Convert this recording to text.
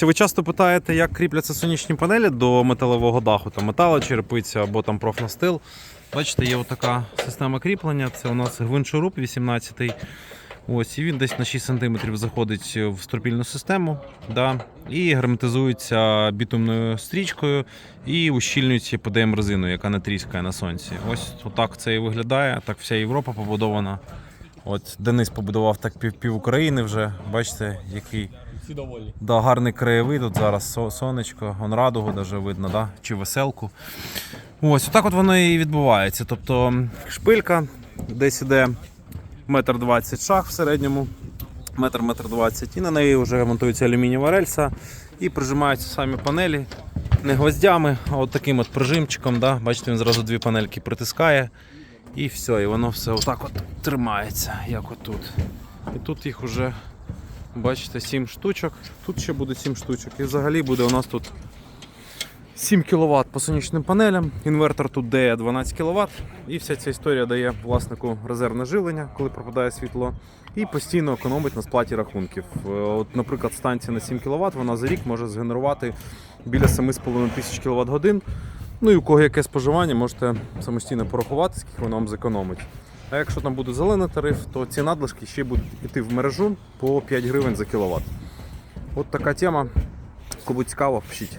Ви часто питаєте, як кріпляться сонячні панелі до металевого даху, там метала, черепиця або там профнастил. Бачите, є отака система кріплення. Це у нас гвинчоруб 18-й. Ось, і він десь на 6 см заходить в стропільну систему да, і герметизується бітумною стрічкою і ущільнюється ПДМ резиною, яка не тріскає на сонці. Ось отак це і виглядає. Так вся Європа побудована. От Денис побудував так пів, пів України вже. Бачите, який Всі довольні. Да, гарний краєвид, тут зараз сонечко, он радугу даже видно, да? чи веселку. Ось, отак от воно і відбувається. Тобто шпилька десь іде метр двадцять шаг в середньому, метр метр двадцять, і на неї вже монтується алюмінієва рельса і прижимаються самі панелі не гвоздями, а от таким от прижимчиком. Да? Бачите, він зразу дві панельки притискає. І все, і воно все отак от тримається, як отут. І тут їх уже Бачите, 7 штучок. Тут ще буде 7 штучок. І взагалі буде у нас тут 7 кВт по сонячним панелям. Інвертор тут дає 12 кВт. І вся ця історія дає власнику резервне живлення, коли пропадає світло, і постійно економить на сплаті рахунків. Е, От, наприклад, станція на 7 кВт вона за рік може згенерувати біля 7,5 тисяч кВт годин. Ну і у кого яке споживання, можете самостійно порахувати, скільки воно вам зекономить. А якщо там буде зелений тариф, то ці надлишки ще будуть йти в мережу по 5 гривень за кіловат. От така тема. Кому цікаво, пишіть.